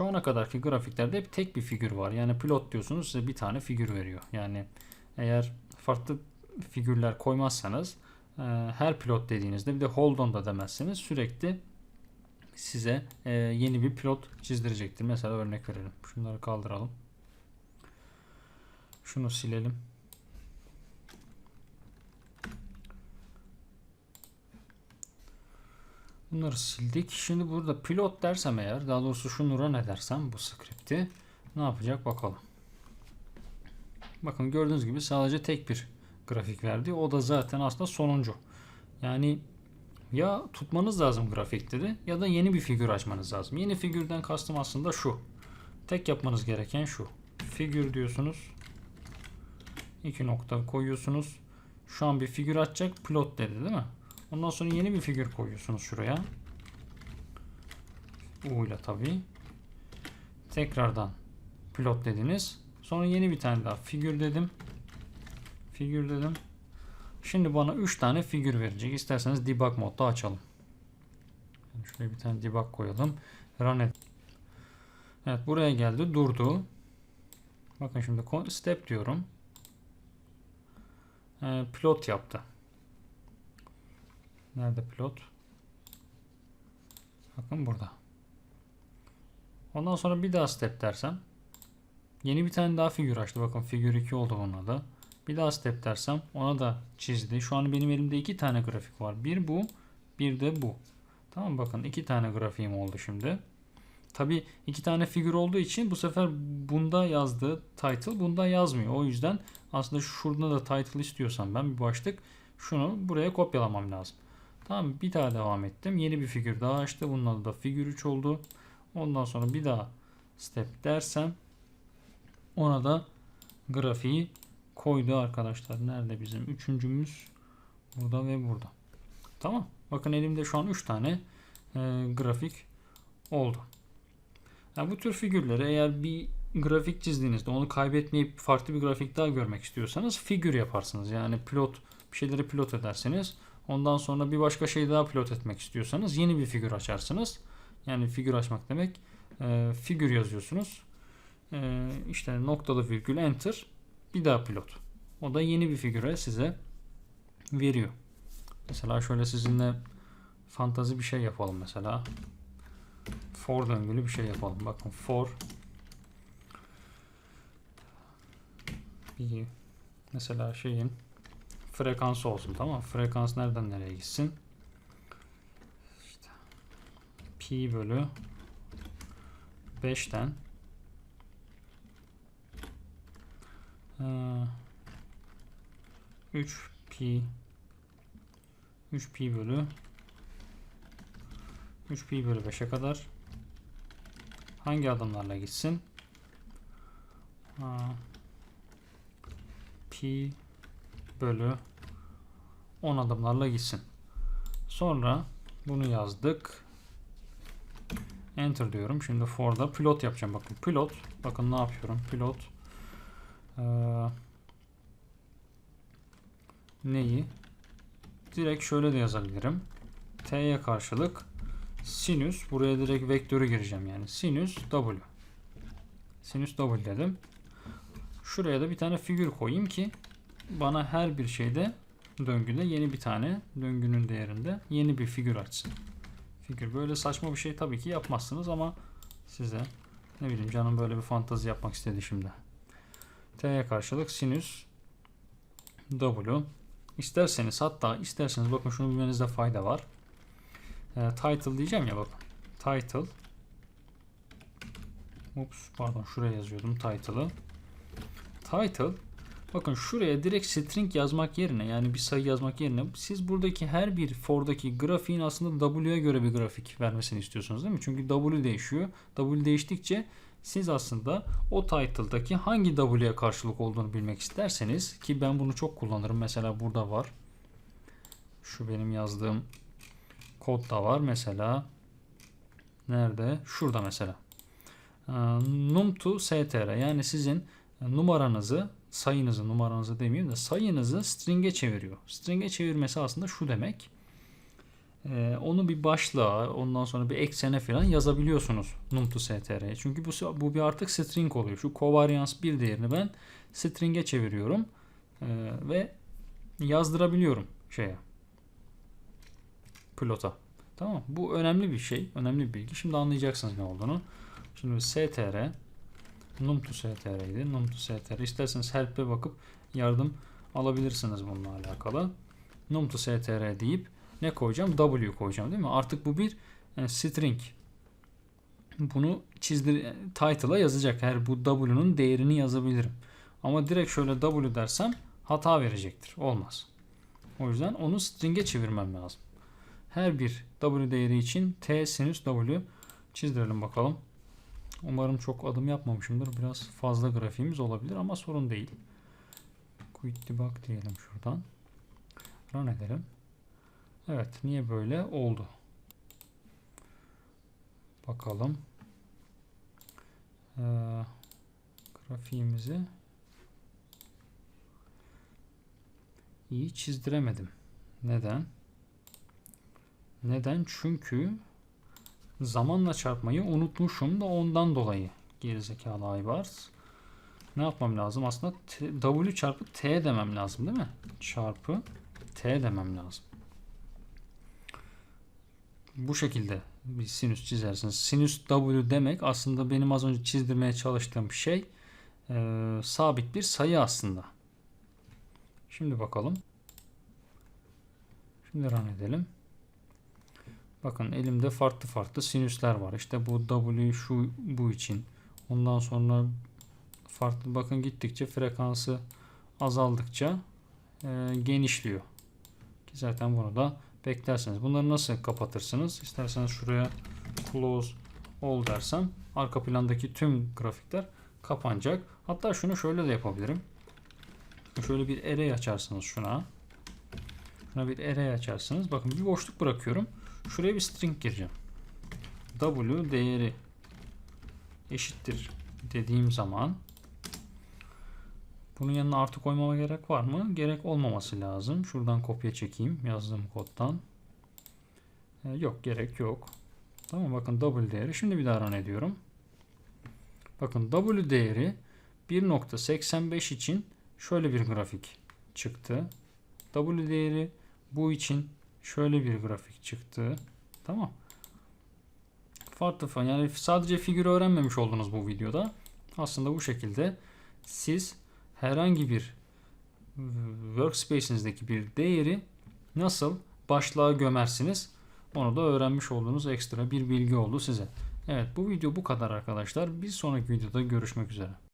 Şu ana kadarki grafiklerde hep tek bir figür var. Yani pilot diyorsunuz size bir tane figür veriyor. Yani eğer farklı figürler koymazsanız e, her pilot dediğinizde bir de hold on da demezseniz sürekli size e, yeni bir pilot çizdirecektir. Mesela örnek verelim. Şunları kaldıralım. Şunu silelim. Bunları sildik. Şimdi burada pilot dersem eğer, daha doğrusu şunu run edersem bu skripti ne yapacak bakalım. Bakın gördüğünüz gibi sadece tek bir grafik verdi. O da zaten aslında sonuncu. Yani ya tutmanız lazım grafikleri ya da yeni bir figür açmanız lazım. Yeni figürden kastım aslında şu. Tek yapmanız gereken şu. Figür diyorsunuz. İki nokta koyuyorsunuz. Şu an bir figür açacak. Plot dedi değil mi? Ondan sonra yeni bir figür koyuyorsunuz şuraya. U ile tabii. Tekrardan pilot dediniz. Sonra yeni bir tane daha figür dedim. Figür dedim. Şimdi bana 3 tane figür verecek. İsterseniz debug modda açalım. Yani şuraya bir tane debug koyalım. Run et. Evet buraya geldi. Durdu. Bakın şimdi step diyorum. Ee, plot yaptı. Nerede pilot? Bakın burada. Ondan sonra bir daha step dersem yeni bir tane daha figür açtı. Bakın figür 2 oldu onun adı. Bir daha step dersem ona da çizdi. Şu an benim elimde iki tane grafik var. Bir bu, bir de bu. Tamam bakın iki tane grafiğim oldu şimdi. Tabi iki tane figür olduğu için bu sefer bunda yazdığı title bunda yazmıyor. O yüzden aslında şurada da title istiyorsam ben bir başlık şunu buraya kopyalamam lazım. Tamam bir daha devam ettim. Yeni bir figür daha açtı. Bunun adı da figür 3 oldu. Ondan sonra bir daha step dersem ona da grafiği koydu arkadaşlar. Nerede bizim üçüncümüz? Burada ve burada. Tamam. Bakın elimde şu an 3 tane e, grafik oldu. Yani bu tür figürleri eğer bir grafik çizdiğinizde onu kaybetmeyip farklı bir grafik daha görmek istiyorsanız figür yaparsınız. Yani pilot bir şeyleri pilot ederseniz ondan sonra bir başka şey daha pilot etmek istiyorsanız yeni bir figür açarsınız. Yani figür açmak demek e, figür yazıyorsunuz. E, işte noktalı virgül enter bir daha pilot. O da yeni bir figüre size veriyor. Mesela şöyle sizinle fantazi bir şey yapalım mesela. For döngülü bir şey yapalım. Bakın for bir mesela şeyin frekansı olsun tamam? Frekans nereden nereye gitsin? İşte pi bölü 5'ten ee, 3 pi 3 pi bölü 3 pi bölü 5'e kadar hangi adımlarla gitsin? Ha, pi bölü 10 adımlarla gitsin. Sonra bunu yazdık. Enter diyorum. Şimdi for'da pilot yapacağım. Bakın pilot. Bakın ne yapıyorum. Pilot. Ee, neyi? Direkt şöyle de yazabilirim. T'ye karşılık sinüs. Buraya direkt vektörü gireceğim yani. Sinüs W. Sinüs W dedim. Şuraya da bir tane figür koyayım ki bana her bir şeyde döngüde yeni bir tane döngünün değerinde yeni bir figür açsın. Figür böyle saçma bir şey tabii ki yapmazsınız ama size ne bileyim canım böyle bir fantazi yapmak istedi şimdi. T'ye karşılık sinüs W İsterseniz hatta isterseniz bakın şunu bilmenizde fayda var. E, title diyeceğim ya bakın. Title Ups pardon şuraya yazıyordum title'ı. Title bakın şuraya direkt string yazmak yerine yani bir sayı yazmak yerine siz buradaki her bir for'daki grafiğin aslında W'ye göre bir grafik vermesini istiyorsunuz değil mi? Çünkü W değişiyor. W değiştikçe siz aslında o title'daki hangi W'ye karşılık olduğunu bilmek isterseniz ki ben bunu çok kullanırım. Mesela burada var. Şu benim yazdığım kod da var mesela. Nerede? Şurada mesela. Ee, Num to str yani sizin numaranızı sayınızı numaranızı demeyeyim de sayınızı string'e çeviriyor. String'e çevirmesi aslında şu demek. Ee, onu bir başlığa, ondan sonra bir eksene falan yazabiliyorsunuz num2str'ye. Çünkü bu, bu bir artık string oluyor. Şu covariance bir değerini ben string'e çeviriyorum Ee, ve yazdırabiliyorum şeye plota. Tamam Bu önemli bir şey. Önemli bir bilgi. Şimdi anlayacaksınız ne olduğunu. Şimdi str num2str idi. num2str. İsterseniz help'e bakıp yardım alabilirsiniz bununla alakalı. num2str deyip ne koyacağım? W koyacağım değil mi? Artık bu bir e, string. Bunu çizdir title'a yazacak. Her bu W'nun değerini yazabilirim. Ama direkt şöyle W dersem hata verecektir. Olmaz. O yüzden onu string'e çevirmem lazım. Her bir W değeri için T sinüs W çizdirelim bakalım. Umarım çok adım yapmamışımdır. Biraz fazla grafiğimiz olabilir ama sorun değil. Quit debug diyelim şuradan. Run edelim. Evet niye böyle oldu? Bakalım. Ee, grafiğimizi iyi çizdiremedim. Neden? Neden? Çünkü zamanla çarpmayı unutmuşum da ondan dolayı gerizekalı Aybars. Ne yapmam lazım? Aslında t, W çarpı T demem lazım değil mi? Çarpı T demem lazım. Bu şekilde bir sinüs çizersiniz. Sinüs W demek aslında benim az önce çizdirmeye çalıştığım şey e, sabit bir sayı aslında. Şimdi bakalım. Şimdi run edelim. Bakın elimde farklı farklı sinüsler var. İşte bu W şu bu için. Ondan sonra farklı bakın gittikçe frekansı azaldıkça e, genişliyor. Ki zaten bunu da beklersiniz. Bunları nasıl kapatırsınız? İsterseniz şuraya close all dersem arka plandaki tüm grafikler kapanacak. Hatta şunu şöyle de yapabilirim. Şöyle bir array açarsınız şuna. Şuna bir array açarsınız. Bakın bir boşluk bırakıyorum. Şuraya bir string gireceğim. W değeri eşittir dediğim zaman bunun yanına artı koymama gerek var mı? Gerek olmaması lazım. Şuradan kopya çekeyim yazdığım koddan. Ee, yok gerek yok. Tamam bakın W değeri. Şimdi bir daha run ediyorum. Bakın W değeri 1.85 için şöyle bir grafik çıktı. W değeri bu için şöyle bir grafik çıktı. Tamam. Farklı falan. Yani sadece figür öğrenmemiş oldunuz bu videoda. Aslında bu şekilde siz herhangi bir workspace'inizdeki bir değeri nasıl başlığa gömersiniz onu da öğrenmiş olduğunuz ekstra bir bilgi oldu size. Evet bu video bu kadar arkadaşlar. Bir sonraki videoda görüşmek üzere.